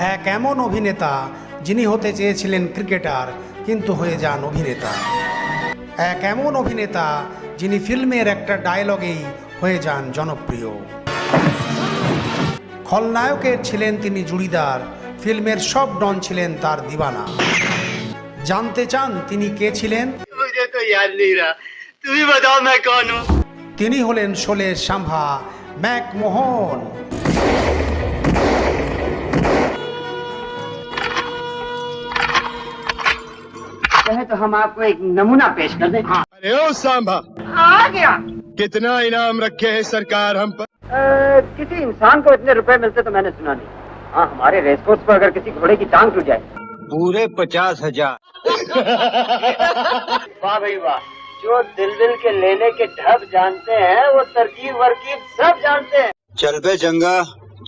এক এমন অভিনেতা যিনি হতে চেয়েছিলেন ক্রিকেটার কিন্তু হয়ে যান অভিনেতা। এক এমন অভিনেতা যিনি ফিল্মের একটা ডায়লগেই হয়ে যান জনপ্রিয়। খলনায়কের ছিলেন তিনি জুড়িদার ফিল্মের সব ডন ছিলেন তার দিবানা। জানতে চান তিনি কে ছিলেন? তিনি হলেন শোলের সাম্ভা ম্যাকমোহন। মোহন चाहे तो हम आपको एक नमूना पेश कर दें। हाँ। अरे ओ सांभा। आ गया। कितना इनाम रखे है सरकार हम पर। अ, किसी इंसान को इतने रुपए मिलते तो मैंने सुना नहीं। हाँ हमारे रेस कोर्स पर अगर किसी घोड़े की टांग टूट जाए। पूरे पचास हज़ार। वाह भाई वाह। जो दिल दिल के लेने के ढब जानते हैं वो तरकीब वरकीब सब जानते हैं। चल पे जंगा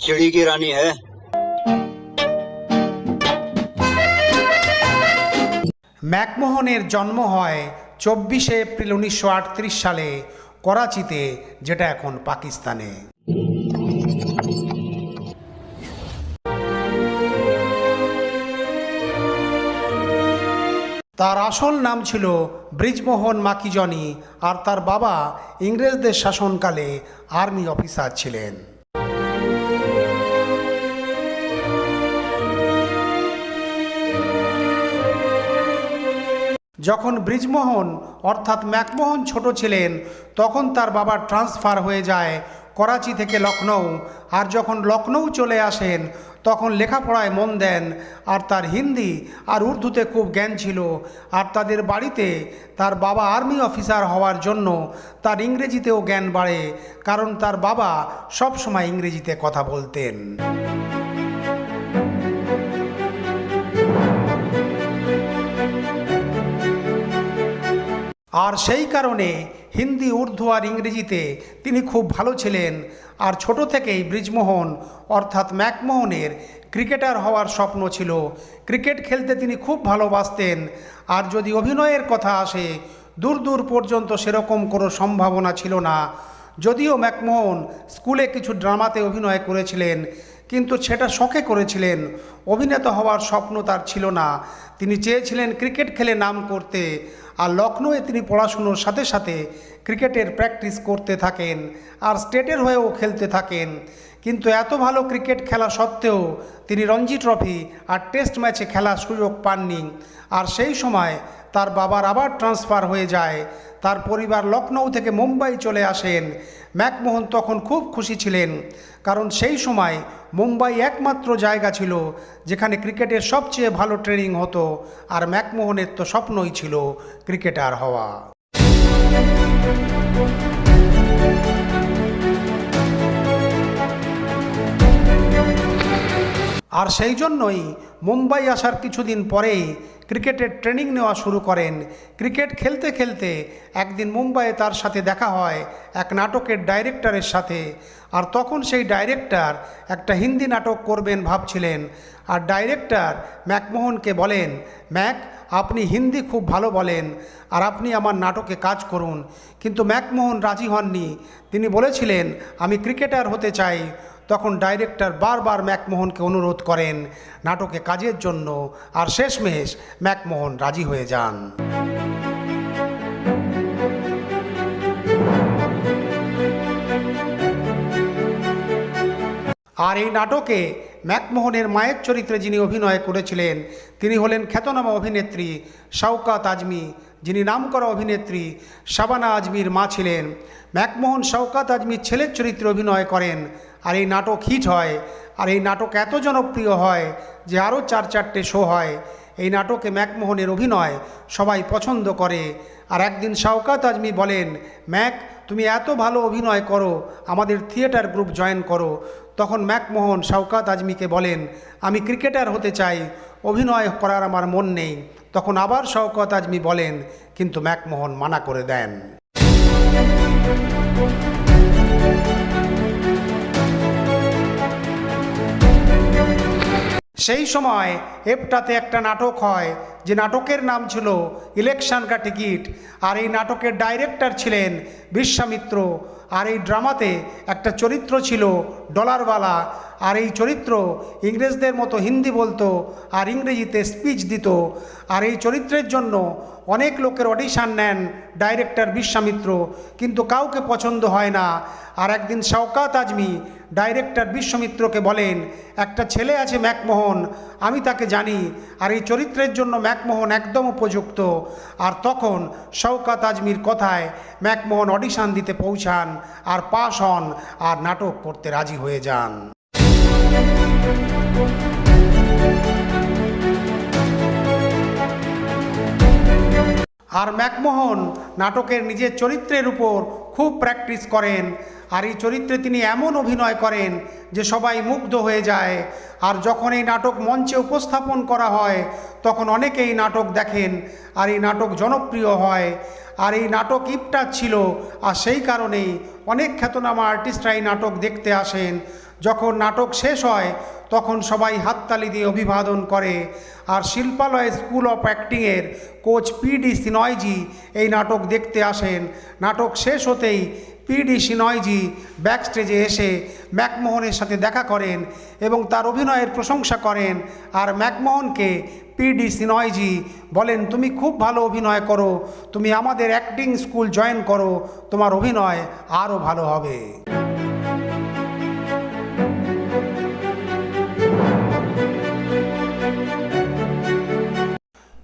चिड़ी की रानी है। ম্যাকমোহনের জন্ম হয় চব্বিশে এপ্রিল উনিশশো আটত্রিশ সালে করাচিতে, যেটা এখন পাকিস্তানে। তার আসল নাম ছিল ব্রিজমোহন মাকিজনি আর তার বাবা ইংরেজদের শাসনকালে আর্মি অফিসার ছিলেন। যখন ব্রিজমোহন, অর্থাৎ ম্যাকমোহন ছোট ছিলেন, তখন তার বাবার ট্রান্সফার হয়ে যায় করাচি থেকে লখনৌ আর যখন লখনৌ চলে আসেন, তখন লেখাপড়ায় মন দেন। আর তার হিন্দি আর উর্দুতে খুব জ্ঞান ছিল। আর তাদের বাড়িতে তার বাবা আর্মি অফিসার হওয়ার জন্য তার ইংরেজিতেও জ্ঞান বাড়ে, কারণ তার বাবা সবসময় ইংরেজিতে কথা বলতেন। আর সেই কারণে হিন্দি, উর্দু আর ইংরেজিতে তিনি খুব ভালো ছিলেন। আর ছোট থেকেই ব্রিজমোহন, অর্থাৎ ম্যাকমোহনের ক্রিকেটার হওয়ার স্বপ্ন ছিল। ক্রিকেট খেলতে তিনি খুব ভালোবাসতেন। আর যদি অভিনয়ের কথা আসে, দূর দূর পর্যন্ত সেরকম কোনো সম্ভাবনা ছিল না। যদিও ম্যাকমোহন স্কুলে কিছু ড্রামাতে অভিনয় করেছিলেন, কিন্তু সেটা শখে করেছিলেন। অভিনেতা হওয়ার স্বপ্ন তার ছিল না। তিনি চেয়েছিলেন ক্রিকেট খেলে নাম করতে। আর লখনৌয়ে তিনি পড়াশুনোর সাথে সাথে ক্রিকেটের প্র্যাকটিস করতে থাকেন আর স্টেটের হয়েও খেলতে থাকেন। কিন্তু এত ভালো ক্রিকেট খেলা সত্ত্বেও তিনি রঞ্জি ট্রফি আর টেস্ট ম্যাচে খেলার সুযোগ পাননি। আর সেই সময় তার বাবার আবার ট্রান্সফার হয়ে যায়। তার পরিবার লখনৌ থেকে মুম্বাই চলে আসেন। ম্যাকমোহন তখন খুব খুশি ছিলেন। কারণ সেই সময় মুম্বাই একমাত্র জায়গা ছিল যেখানে ক্রিকেটের সবচেয়ে ভালো ট্রেনিং হতো আর ম্যাকমোহনের তো স্বপ্নই ছিল ক্রিকেটার হওয়া। আর সেই জন্যই মুম্বাই আসার কিছুদিন পরেই ক্রিকেটের ট্রেনিং নেওয়া শুরু করেন। ক্রিকেট খেলতে খেলতে একদিন মুম্বাইয়ে তার সাথে দেখা হয় এক নাটকের ডাইরেক্টরের সাথে। আর তখন সেই ডাইরেক্টর একটা হিন্দি নাটক করবেন ভাবছিলেন। আর ডাইরেক্টর ম্যাকমোহনকে বলেন, ম্যাক, আপনি হিন্দি খুব ভালো বলেন আর আপনি আমার নাটকে কাজ করুন। কিন্তু ম্যাকমোহন রাজি হননি। তিনি বলেছিলেন, আমি ক্রিকেটার হতে চাই। তখন ডাইরেক্টর বারবার ম্যাকমোহনকে অনুরোধ করেন, নাটকে কাজের জন্য আর শেষমেশ ম্যাকমোহন রাজি হয়ে যান। আর এই নাটকে ম্যাকমোহনের মায়ের চরিত্রে যিনি অভিনয় করেছিলেন, তিনি হলেন খ্যাতনামা অভিনেত্রী শওকাত আজমি, যিনি নামকরা অভিনেত্রী শাবানা আজমির মা ছিলেন। ম্যাকমোহন শওকাত আজমির ছেলের চরিত্রে অভিনয় করেন আর এই নাটক হিট হয়, আর এই নাটক এত জনপ্রিয় হয় যে আরও চার চারটে শো হয়। এই নাটকে ম্যাকমোহনের অভিনয় সবাই পছন্দ করে। আর একদিন শাওকাত আজমি বলেন, ম্যাক, তুমি এত ভালো অভিনয় করো, আমাদের থিয়েটার গ্রুপ জয়েন করো। তখন ম্যাকমোহন শাওকাত আজমিকে বলেন, আমি ক্রিকেটার হতে চাই, অভিনয় করার আমার মন নেই। তখন আবার শওকত আজমি বলেন, কিন্তু ম্যাকমোহন মানা করে দেন। সেই সময় এপটাতে একটা নাটক হয়, যে নাটকের নাম ছিল ইলেকশন কা টিকিট, আর এই নাটকের ডাইরেক্টর ছিলেন বিশ্বামিত্র, আর এই ড্রামাতে একটা চরিত্র ছিল ডলারওয়ালা আর এই চরিত্র ইংরেজদের মতো হিন্দি বলতো আর ইংরেজিতে স্পিচ দিত। আর এই চরিত্রের জন্য অনেক লোকের অডিশান নেন ডাইরেক্টর বিশ্বামিত্র কিন্তু কাউকে পছন্দ হয় না। আর একদিন শওকাত আজমি ডাইরেক্টর বিশ্বমিত্রকে বলেন, একটা ছেলে আছে ম্যাকমোহন, আমি তাকে জানি, আর এই চরিত্রের জন্য ম্যাকমোহন একদম উপযুক্ত। আর তখন শওকাত আজমির কথায় ম্যাকমোহন অডিশন দিতে পৌঁছান আর পাশ হন আর নাটক করতে রাজি হয়ে যান। আর ম্যাকমোহন নাটকের নিজের চরিত্রের উপর খুব প্র্যাকটিস করেন। আর এই চরিত্রে তিনি এমন অভিনয় করেন যে সবাই মুগ্ধ হয়ে যায়। আর যখন এই নাটক মঞ্চে উপস্থাপন করা হয়, তখন অনেকেই নাটক দেখেন আর এই নাটক জনপ্রিয় হয়। আর এই নাটক ইপটার ছিল, আর সেই কারণেই অনেক খ্যাতনামা আর্টিস্টরা এই নাটক দেখতে আসেন। যখন নাটক শেষ হয় তখন সবাই হাততালি দিয়ে অভিবাদন করে। আর শিল্পালয় স্কুল অফ অ্যাক্টিংয়ের কোচ পিডি সিনয়জি এই নাটক দেখতে আসেন। নাটক শেষ হতেই পিডি সিনয়জি ব্যাক স্টেজে এসে ম্যাকমোহনের সাথে দেখা করেন এবং তার অভিনয়ের প্রশংসা করেন। আর ম্যাকমোহনকে পিডি সিনয়জি বলেন, তুমি খুব ভালো অভিনয় করো। তুমি আমাদের অ্যাক্টিং স্কুল জয়েন করো। তোমার অভিনয় আরও ভালো হবে।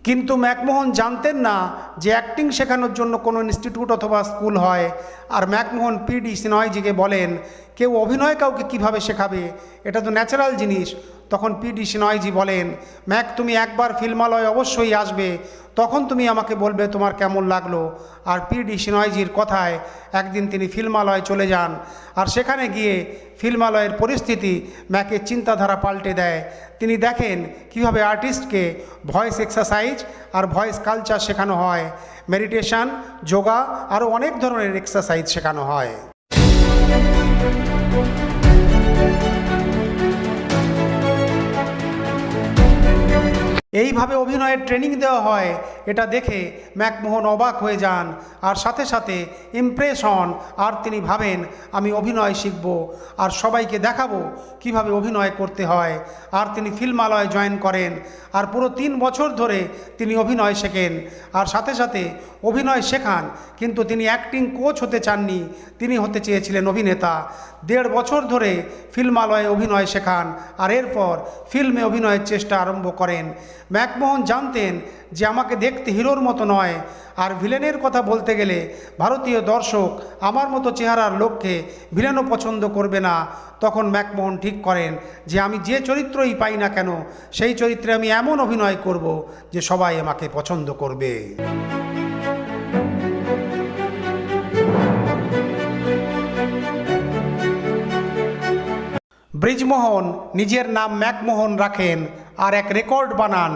কিন্তু ম্যাকমোহন জানতেন না যে অ্যাক্টিং শেখানোর জন্য কোনো ইনস্টিটিউট অথবা স্কুল হয়। আর ম্যাকমোহন পিডি সিনয়জিকে বলেন, কেউ অভিনয় কাউকে কীভাবে শেখাবে? এটা তো ন্যাচারাল জিনিস। তখন পিডি সিনয়জি বলেন, ম্যাক, তুমি একবার ফিল্মালয় অবশ্যই আসবে। তখন তুমি আমাকে বলবে তোমার কেমন লাগল। আর পিডি সিনয়জির কথায়, একদিন তিনি ফিল্মালয় চলে যান। আর সেখানে গিয়ে ফিল্মালয়ের পরিস্থিতি ম্যাকের চিন্তাধারা পাল্টে দেয়। তিনি দেখেন কীভাবে আর্টিস্টকে ভয়েস এক্সারসাইজ আর ভয়েস কালচার শেখানো হয়, মেডিটেশন, যোগা আরও অনেক ধরনের এক্সারসাইজ শেখানো হয়। এইভাবে অভিনয়ের ট্রেনিং দেওয়া হয়, এটা দেখে ম্যাকমোহন অবাক হয়ে যান। আর সাথে সাথে ইমপ্রেস হন আর তিনি ভাবেন, আমি অভিনয় শিখব, আর সবাইকে দেখাবো কীভাবে অভিনয় করতে হয়। আর তিনি ফিল্মালয় জয়েন করেন, আর পুরো তিন বছর ধরে তিনি অভিনয় শেখেন। আর সাথে সাথে অভিনয় শেখান কিন্তু তিনি অ্যাক্টিং কোচ হতে চাননি। তিনি হতে চেয়েছিলেন অভিনেতা। দেড় বছর ধরে ফিল্মালয়ে অভিনয় শেখান আর এরপর ফিল্মে অভিনয়ের চেষ্টা আরম্ভ করেন। ম্যাকমোহন জানতেন যে আমাকে দেখতে হিরোর মতো নয়। আর ভিলেনের কথা বলতে গেলে ভারতীয় দর্শক আমার মতো চেহারার লোককে ভিলেনও পছন্দ করবে না। তখন ম্যাকমোহন ঠিক করেন যে আমি যে চরিত্রই পাই না কেন, সেই চরিত্রে আমি এমন অভিনয় করব যে সবাই আমাকে পছন্দ করবে। ব্রিজমোহন নিজের নাম ম্যাকমোহন রাখেন আর এক রেকর্ড বানান।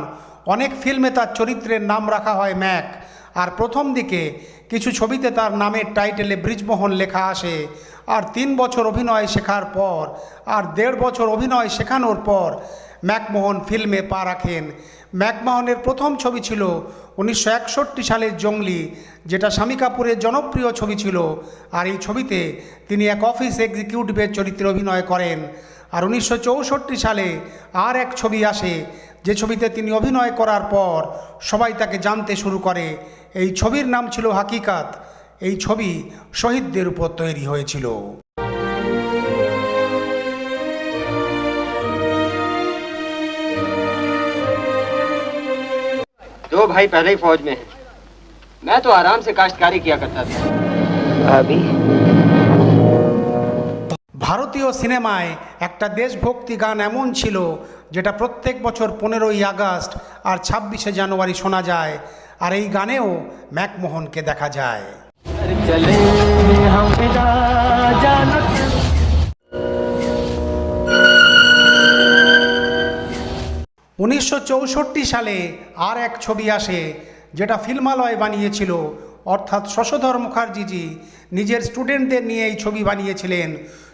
অনেক ফিল্মে তার চরিত্রের নাম রাখা হয় ম্যাক। আর প্রথম দিকে কিছু ছবিতে তার নামের টাইটেলে ব্রিজমোহন লেখা আসে। আর তিন বছর অভিনয় শেখার পর, আর দেড় বছর অভিনয় শেখানোর পর ম্যাকমোহন ফিল্মে পা রাখেন। ম্যাকমোহনের প্রথম ছবি ছিল উনিশশো একষট্টি সালের জঙ্গলি, যেটা স্বামী কাপুরের জনপ্রিয় ছবি ছিল। আর এই ছবিতে তিনি এক অফিস এক্সিকিউটিভের চরিত্রে অভিনয় করেন। আর উনিশশো চৌষট্টি সালে আর এক ছবি আসে যে ছবিতে তিনি অভিনয় করার পর সবাই তাকে জানতে শুরু করে এই ছবির নাম ছিল হাকিকাত এই ছবি শহীদদের উপর তৈরি হয়েছিল दो भाई पहले ही फौज में हैं मैं तो आराम से काश्तकारी किया करता था अभी ভারতীয় সিনেমায় একটা দেশভক্তি গান এমন ছিল যেটা প্রত্যেক বছর পনেরোই আগস্ট আর ছাব্বিশে জানুয়ারি শোনা যায়, আর এই গানেও ম্যাকমোহনকে দেখা যায়। উনিশশো চৌষট্টি সালে আর এক ছবি আসে, যেটা ফিল্মালয় বানিয়েছিল। অর্থাৎ শশধর মুখার্জিজি নিজের স্টুডেন্টদের নিয়ে এই ছবি বানিয়েছিলেন।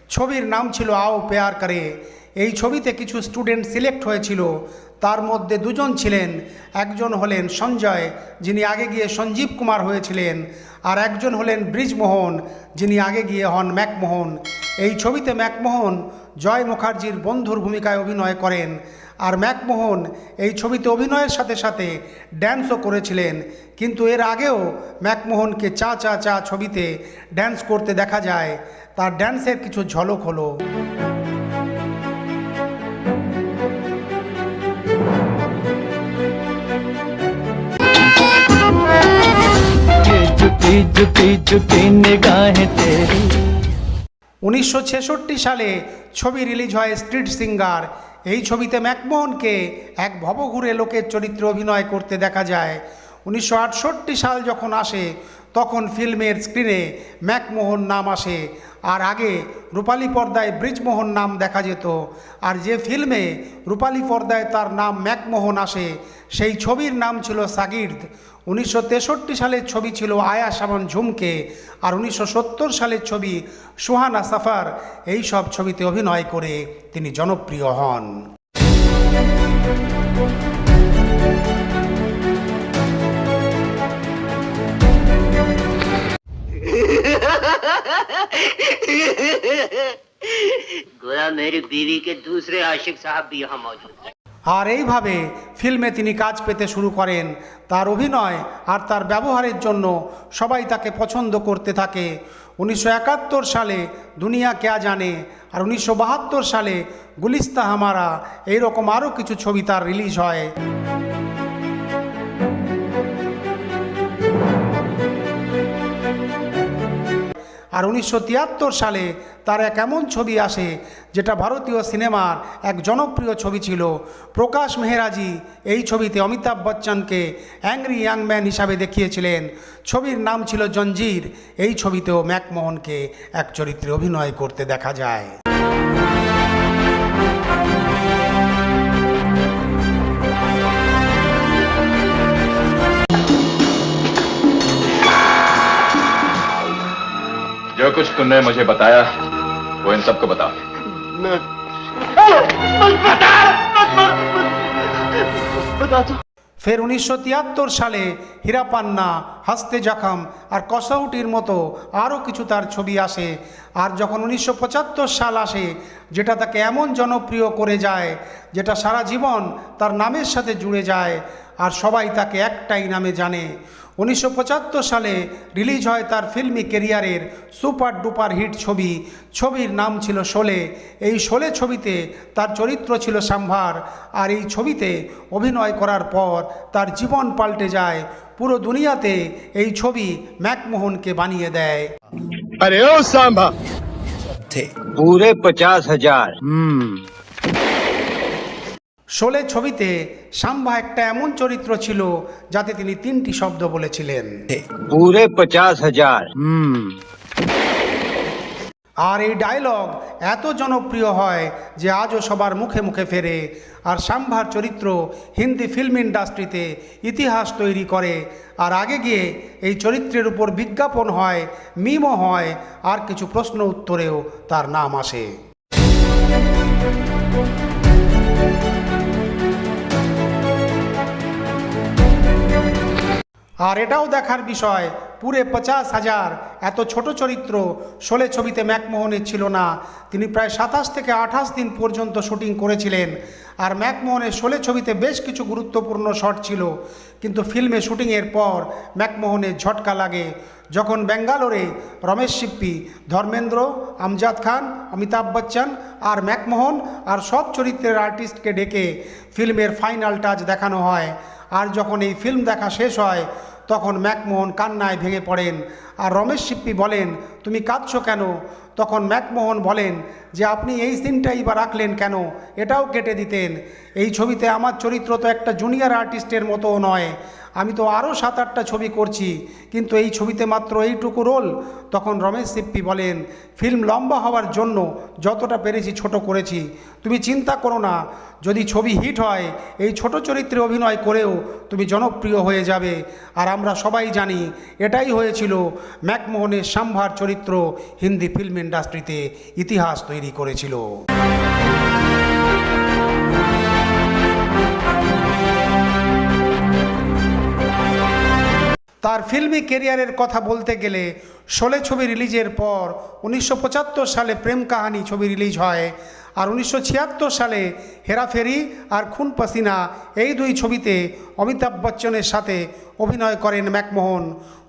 ছবির নাম ছিল আও পেয়ার করে। এই ছবিতে কিছু স্টুডেন্ট সিলেক্ট হয়েছিল। তার মধ্যে দুজন ছিলেন। একজন হলেন সঞ্জয়, যিনি আগে গিয়ে সঞ্জীব কুমার হয়েছিলেন। আর একজন হলেন ব্রিজমোহন, যিনি আগে গিয়ে হন ম্যাকমোহন। এই ছবিতে ম্যাকমোহন জয় মুখার্জির বন্ধুর ভূমিকায় অভিনয় করেন। আর ম্যাকমোহন এই ছবিতে অভিনয়ের সাথে সাথে ড্যান্সও করেছিলেন। কিন্তু এর আগেও ম্যাকমোহনকে চা চা চা ছবিতে ড্যান্স করতে দেখা যায়। তার ড্যান্সের কিছু ঝলক হলো। উনিশশো ছেষট্টি সালে ছবি রিলিজ হয় স্ট্রিট সিঙ্গার এই ছবিতে ম্যাকমোহনকে এক ভবঘুরে লোকের চরিত্রে অভিনয় করতে দেখা যায়। উনিশশো আটষট্টি সাল যখন আসে তখন ফিল্মের স্ক্রিনে ম্যাকমোহন নাম আসে। আর আগে রূপালী পর্দায় ব্রিজমোহন নাম দেখা যেত। আর যে ফিল্মে রূপালী পর্দায় তার নাম ম্যাকমোহন আসে, সেই ছবির নাম ছিল সাগির্দ। উনিশশো তেষট্টি সালের ছবি ছিল আয়া সামন ঝুমকে, আর উনিশশো সত্তর সালের ছবি সুহানা সাফার। এই সব ছবিতে অভিনয় করে তিনি জনপ্রিয় হন। গোয়া বিবিকে আশিক আর এইভাবে ফিল্মে তিনি কাজ পেতে শুরু করেন। তার অভিনয় আর তার ব্যবহারের জন্য সবাই তাকে পছন্দ করতে থাকে। উনিশশো একাত্তর সালে দুনিয়া কে জানে? আর উনিশশো বাহাত্তর সালে গুলিস্তা হামারা এইরকম আরও কিছু ছবি তার রিলিজ হয়। আর উনিশশো তিয়াত্তর সালে তার এক এমন ছবি আসে, যেটা ভারতীয় সিনেমার এক জনপ্রিয় ছবি ছিল। প্রকাশ মেহরাজি এই ছবিতে অমিতাভ বচ্চনকে অ্যাংরি ইয়াং ম্যান হিসাবে দেখিয়েছিলেন। ছবির নাম ছিল জঞ্জির। এই ছবিতেও ম্যাকমোহনকে এক চরিত্রে অভিনয় করতে দেখা যায়। जो कुछ तुमने मुझे बताया वो इन सबको बताओ ফের উনিশশো তিয়াত্তর সালে হীরাপান্না হাসতে জখম আর কসৌটির মতো আরও কিছু তার ছবি আসে আর যখন উনিশশো পঁচাত্তর সাল আসে যেটা তাকে এমন জনপ্রিয় করে যায় যেটা সারা জীবন তার নামের সাথে জুড়ে যায় আর সবাই তাকে একটাই নামে জানে উনিশশো পঁচাত্তর সালে রিলিজ হয় তার ফিল্মি কেরিয়ারের সুপার ডুপার হিট ছবি। ছবির নাম ছিল শোলে। এই শোলে ছবিতে তার চরিত্র ছিল সাম্ভার। আর এই ছবিতে অভিনয় করার পর তার জীবন পাল্টে যায়। পুরো দুনিয়াতে এই ছবি ম্যাকমোহনকে বানিয়ে দেয়। আরে ও সাম্ভা! পুরে পচাশ হাজার। শোলে ছবিতে সাম্বা একটা এমন চরিত্র ছিল যাতে তিনি তিনটি শব্দ বলেছিলেন। পুরে হাজার। আর এই ডায়লগ এত জনপ্রিয় হয় যে আজও সবার মুখে মুখে ফেরে আর সাম্ভার চরিত্র হিন্দি ফিল্ম ইন্ডাস্ট্রিতে ইতিহাস তৈরি করে আর আগে গিয়ে এই চরিত্রের উপর বিজ্ঞাপন হয় মিমও হয় আর কিছু প্রশ্ন উত্তরেও তার নাম আসে। আর এটাও দেখার বিষয়, পুরে পঁচাশ হাজার, এত ছোট চরিত্র শোলে ছবিতে ম্যাকমোহনের ছিল না। তিনি প্রায় সাতাশ থেকে আঠাশ দিন পর্যন্ত শুটিং করেছিলেন। আর ম্যাকমোহনের শোলে ছবিতে বেশ কিছু গুরুত্বপূর্ণ শট ছিল। কিন্তু ফিল্মে শুটিংয়ের পর ম্যাকমোহনের ঝটকা লাগে। যখন ব্যাঙ্গালোরে রমেশ সিপ্পি ধর্মেন্দ্র, আমজাদ খান, অমিতাভ বচ্চন আর ম্যাকমোহন আর সব চরিত্রের আর্টিস্টকে ডেকে ফিল্মের ফাইনাল টাচ দেখানো হয়। আর যখন এই ফিল্ম দেখা শেষ হয়, তখন ম্যাকমোহন কান্নায় ভেঙে পড়েন। আর রমেশ সিপ্পি বলেন, তুমি কাঁদছো কেন? তখন ম্যাকমোহন বলেন, যে আপনি এই সিনটাই বা রাখলেন কেন? এটাও কেটে দিতেন। এই ছবিতে আমার চরিত্র তো একটা জুনিয়র আর্টিস্টের মতো নয়। আমি তো আরও সাত আটটা ছবি করছি, কিন্তু এই ছবিতে মাত্র এইটুকু রোল। তখন রমেশ সিপ্পি বলেন, ফিল্ম লম্বা হওয়ার জন্য যতটা পেরেছি ছোট করেছি। তুমি চিন্তা করো না, যদি ছবি হিট হয়, এই ছোট চরিত্রে অভিনয় করেও তুমি জনপ্রিয় হয়ে যাবে। আর আমরা সবাই জানি, এটাই হয়েছিল ম্যাকমোহনের সাম্ভার চরিত্র হিন্দি ফিল্ম ইন্ডাস্ট্রিতে ইতিহাস তৈরি করেছিল। তার ফিল্মি কেরিয়ারের কথা বলতে গেলে শোলে ছবি রিলিজের পর উনিশশো পঁচাত্তর সালে প্রেম কাহানি ছবি রিলিজ হয় আর উনিশশো ছিয়াত্তর সালে হেরাফেরি আর খুন পাসিনা এই দুই ছবিতে অমিতাভ বচ্চনের সাথে অভিনয় করেন ম্যাকমোহন।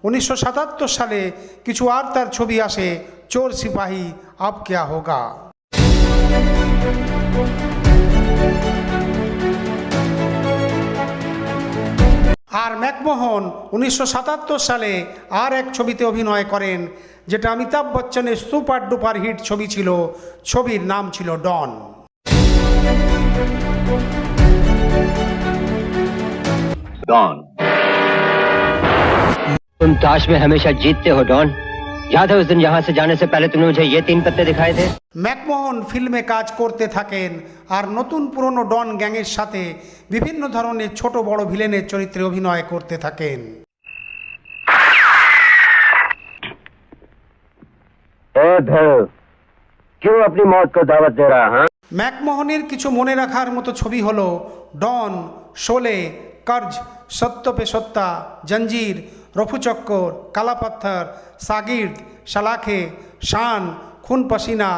উনিশশো সাতাত্তর সালে কিছু আর তার ছবি আসে চোর সিপাহী আব কেয়া হোগা। আর ম্যাকমোহন উনিশশো সালে আর এক ছবিতে অভিনয় করেন যেটা অমিতাভ বচ্চনের সুপার ডুপার হিট ছবি ছিল ছবির নাম ছিল ডন डॉन तुम ताश में हमेशा जीतते हो डॉन याद है उस दिन यहाँ से जाने से पहले तुमने मुझे ये तीन पत्ते दिखाए थे ম্যাকমোহন ফিল্মে কাজ করতে থাকেন আর নতুন পুরনো ডন গ্যাংয়ের সাথে বিভিন্ন ধরনের ছোট বড় ভিলেনের চরিত্রে অভিনয় করতে থাকেন क्यों अपनी मौत को दावत दे रहा हाँ ম্যাকমোহনের কিছু মনে রাখার মতো ছবি হলো ডন শোলে কর্জ সত্য পে সত্তা জঞ্জির রফুচক্কর কালাপাত্থর সাগির্দ শালাখে শান, খুন পাসিনা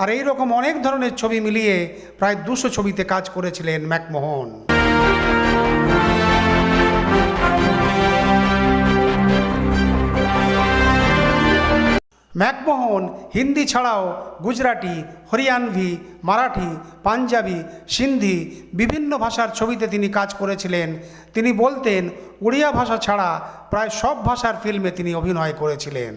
আর এই রকম অনেক ধরনের ছবি মিলিয়ে প্রায় দুশো ছবিতে কাজ করেছিলেন ম্যাকমোহন। ম্যাকমোহন, হিন্দি ছাড়াও গুজরাটি, হরিয়ানভি, মারাঠি, পাঞ্জাবি, সিন্ধি বিভিন্ন ভাষার ছবিতে তিনি কাজ করেছিলেন। তিনি বলতেন উড়িয়া ভাষা ছাড়া প্রায় সব ভাষার ফিল্মে তিনি অভিনয় করেছিলেন।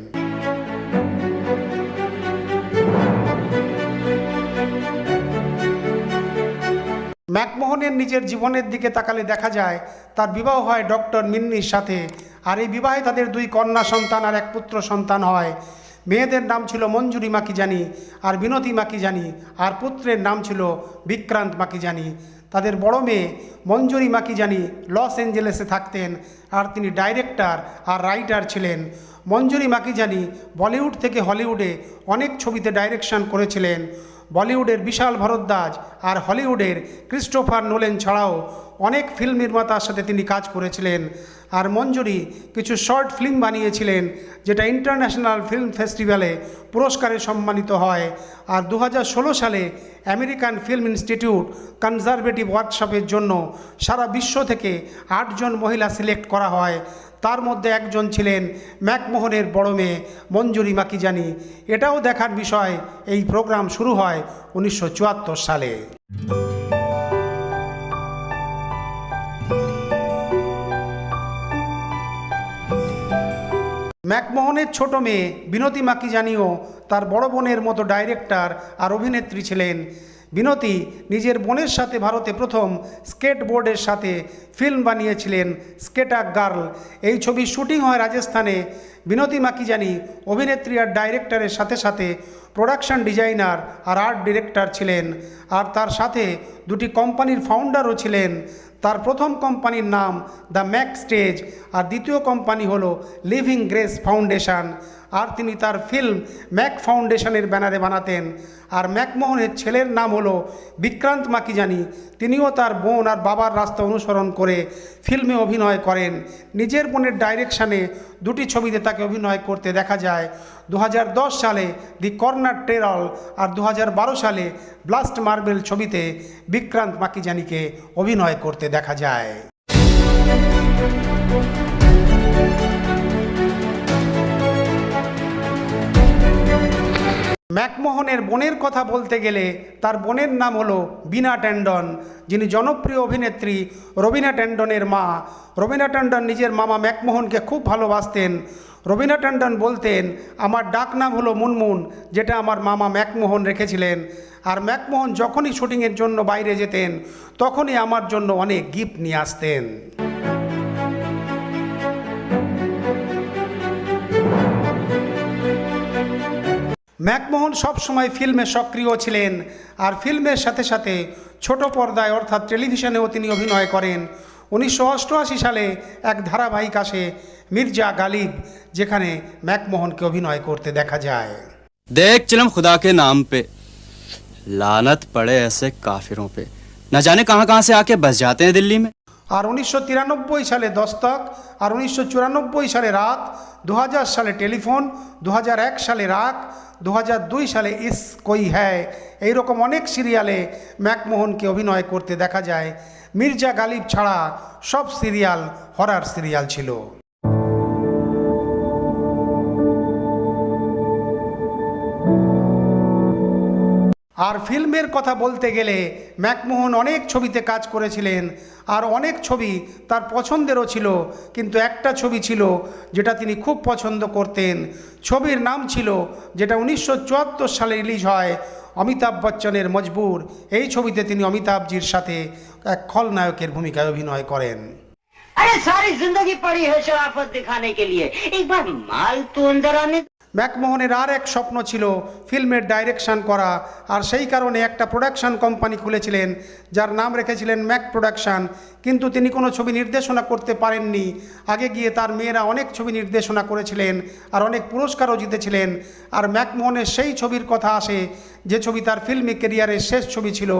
ম্যাকমোহনের নিজের জীবনের দিকে তাকালে দেখা যায়, তার বিবাহ হয় ডক্টর মিন্নির সাথে। আর এই বিবাহে তাদের দুই কন্যা সন্তান আর এক পুত্র সন্তান হয়। মেয়েদের নাম ছিল মঞ্জুরি মাকিজানি আর বিনতি মাকিজানি আর পুত্রের নাম ছিল বিক্রান্ত মাকিজানি তাদের বড় মেয়ে মঞ্জুরি মাকিজানি লস অ্যাঞ্জেলেসে থাকতেন, আর তিনি ডাইরেক্টর আর রাইটার ছিলেন। মঞ্জুরি মাকিজানি বলিউড থেকে হলিউডে অনেক ছবিতে ডাইরেকশন করেছিলেন। বলিউডের বিশাল ভরদ্বাজ আর হলিউডের ক্রিস্টোফার নোলেন ছাড়াও অনেক ফিল্ম নির্মাতার সাথে তিনি কাজ করেছিলেন আর মঞ্জুরি কিছু শর্ট ফিল্ম বানিয়েছিলেন, যেটা ইন্টারন্যাশনাল ফিল্ম ফেস্টিভ্যালে পুরস্কারে সম্মানিত হয়। আর দু হাজার ষোলো সালে আমেরিকান ফিল্ম ইনস্টিটিউট কনজারভেটিভ ওয়ার্কশপের জন্য সারা বিশ্ব থেকে আটজন মহিলা সিলেক্ট করা হয়। তার মধ্যে একজন ছিলেন ম্যাকমোহনের বড় মেয়ে মঞ্জুরি মাকিজানি। এটাও দেখার বিষয়, এই প্রোগ্রাম শুরু হয় উনিশশো চুয়াত্তর সালে। ম্যাকমোহনের ছোট মেয়ে বিনতি মাকিজানিও তার বড় বোনের মতো ডাইরেক্টর আর অভিনেত্রী ছিলেন। বিনতি নিজের বোনের সাথে ভারতে প্রথম স্কেটবোর্ডের সাথে ফিল্ম বানিয়েছিলেন স্কেটার গার্ল। এই ছবির শুটিং হয় রাজস্থানে। বিনতি মাকিজানি অভিনেত্রী আর ডাইরেক্টরের সাথে সাথে প্রোডাকশন ডিজাইনার আর আর্ট ডিরেক্টর ছিলেন। আর তার সাথে দুটি কোম্পানির ফাউন্ডারও ছিলেন। তার প্রথম কোম্পানির নাম দ্য ম্যাক স্টেজ আর দ্বিতীয় কোম্পানি হলো লিভিং গ্রেস ফাউন্ডেশন। আর তিনি তার ফিল্ম ম্যাক ফাউন্ডেশনের ব্যানারে বানাতেন। আর ম্যাকমোহনের ছেলের নাম হলো বিক্রান্ত মাকিজানি। তিনিও তার বোন আর বাবার রাস্তা অনুসরণ করে ফিল্মে অভিনয় করেন। নিজের বোনের ডাইরেকশানে দুটি ছবিতে তাকে অভিনয় করতে দেখা যায়। দু হাজার দশ সালে দি কর্নার টেরল আর দু হাজার বারো সালে ব্লাস্ট মার্বেল ছবিতে বিক্রান্ত মাকিজানিকে অভিনয় করতে দেখা যায়। ম্যাকমোহনের বোনের কথা বলতে গেলে তার বোনের নাম হলো বিনা ট্যান্ডন যিনি জনপ্রিয় অভিনেত্রী রবিনা ট্যান্ডনের মা। রবিনা ট্যান্ডন নিজের মামা ম্যাকমোহনকে খুব ভালোবাসতেন। রবিনা ট্যান্ডন বলতেন, আমার ডাক নাম হলো মুনমুন, যেটা আমার মামা ম্যাকমোহন রেখেছিলেন। আর ম্যাকমোহন যখনই শুটিংয়ের জন্য বাইরে যেতেন, তখনই আমার জন্য অনেক গিফট নিয়ে আসতেন। ম্যাকমোহন সবসময় ফিল্মে সক্রিয় ছিলেন আর ফিল্মের সাথে সাথে ছোট পর্দায় অর্থাৎ টেলিভিশনেও তিনি অভিনয় করেন। উনিশশো সালে এক ধারাবাহিক আসে মির্জা গালিব যেখানে ম্যাকমোহনকে অভিনয় করতে দেখা যায়। দেখছিলাম খুদাকে নাম পে। লানত পড়ে এসে কাফিরোঁ পে। না জানে কাহা কাহা সে আকে বস জাতে হ্যাঁ দিল্লি মে। আর উনিশশো তিরানব্বই সালে দস্তক আর উনিশশো চুরানব্বই সালে রাত দু হাজার সালে টেলিফোন দু হাজার এক সালে রাগ দু সালে ইস কই হ্যায়, এইরকম অনেক সিরিয়ালে ম্যাকমোহনকে অভিনয় করতে দেখা যায়। মির্জা গালিব ছাড়া সব সিরিয়াল হরার সিরিয়াল ছিল। আর ফিল্মের কথা বলতে গেলে ম্যাকমোহন অনেক ছবিতে কাজ করেছিলেন আর অনেক ছবি তার পছন্দেরও ছিল কিন্তু একটা ছবি ছিল যেটা তিনি খুব পছন্দ করতেন ছবির নাম ছিল যেটা উনিশশো চুয়াত্তর সালে রিলিজ হয় অমিতাভ বচ্চনের মজবুর এই ছবিতে তিনি অমিতাভজির সাথে এক খলনায়কের ভূমিকায় অভিনয় করেন अरे सारी जिंदगी पड़ी है शराफत दिखाने के लिए एक बार माल तो अंदर आने दो। ম্যাকমোহনের আর এক স্বপ্ন ছিল ফিল্মের ডাইরেকশান করা, আর সেই কারণে একটা প্রোডাকশান কোম্পানি খুলেছিলেন, যার নাম রেখেছিলেন ম্যাক প্রোডাকশান। কিন্তু তিনি কোনো ছবি নির্দেশনা করতে পারেননি। আগে গিয়ে তার মেয়েরা অনেক ছবি নির্দেশনা করেছিলেন, আর অনেক পুরস্কারও জিতেছিলেন, আর ম্যাকমোহনের সেই ছবির কথা আসে যে ছবি তার ফিল্মি কেরিয়ারের শেষ ছবি ছিল,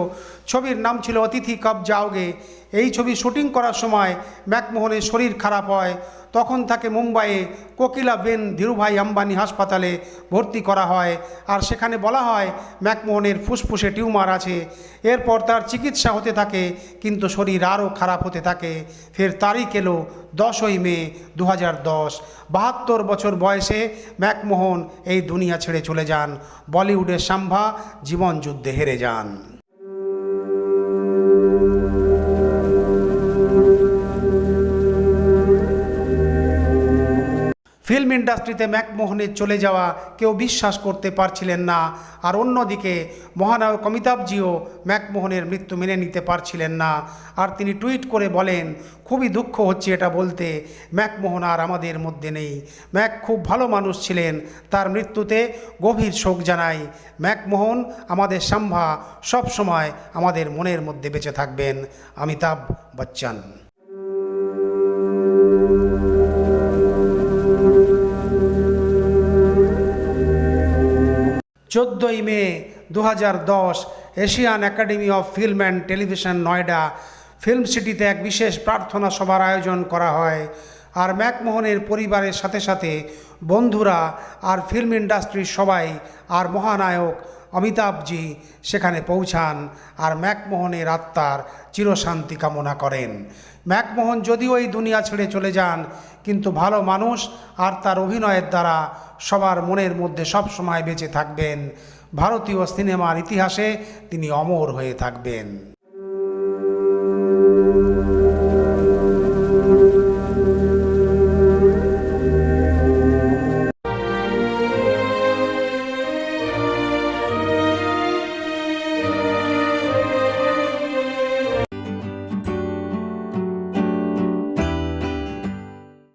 ছবির নাম ছিল অতিথি কব যাওগে এই ছবি শুটিং করার সময় ম্যাকমোহনের শরীর খারাপ হয়। তখন তাকে মুম্বাইয়ে কোকিলা বেন ধীরুভাই আম্বানি হাসপাতালে ভর্তি করা হয়। আর সেখানে বলা হয়, ম্যাকমোহনের ফুসফুসে টিউমার আছে। এরপর তার চিকিৎসা হতে থাকে, কিন্তু শরীর আরও খারাপ হতে থাকে। ফের তারিখ এলো দশই মে দু হাজার দশ। বাহাত্তর বছর বয়সে ম্যাকমোহন এই দুনিয়া ছেড়ে চলে যান। বলিউডের সাম্ভা জীবনযুদ্ধে হেরে যান। ফিল্ম ইন্ডাস্ট্রিতে ম্যাকমোহনের চলে যাওয়া কেউ বিশ্বাস করতে পারছিলেন না, আর অন্যদিকে মহানায়ক অমিতাভজিও ম্যাকমোহনের মৃত্যু মেনে নিতে পারছিলেন না। আর তিনি টুইট করে বলেন, খুবই দুঃখ হচ্ছে এটা বলতে, ম্যাকমোহন আর আমাদের মধ্যে নেই। ম্যাক খুব ভালো মানুষ ছিলেন, তার মৃত্যুতে গভীর শোক জানাই। ম্যাকমোহন আমাদের সম্ভা সব সময় আমাদের মনের মধ্যে বেঁচে থাকবেন। অমিতাভ বচ্চন। চোদ্দোই মে দু দশ Asian Academy of Film and Television Noida film সিটিতে এক বিশেষ প্রার্থনা সভার আয়োজন করা হয়। আর ম্যাকমোহনের পরিবারের সাথে সাথে বন্ধুরা আর ফিল্ম ইন্ডাস্ট্রির সবাই আর মহানায়ক অমিতাভজি সেখানে পৌঁছান আর ম্যাকমোহনের আত্মার চিরশান্তি কামনা করেন। ম্যাকমোহন যদিও এই দুনিয়া ছেড়ে চলে যান, কিন্তু ভালো মানুষ আর তার অভিনয়ের দ্বারা সবার মনের মধ্যে সব সময় বেঁচে থাকবেন। ভারতীয় সিনেমার ইতিহাসে তিনি অমর হয়ে থাকবেন।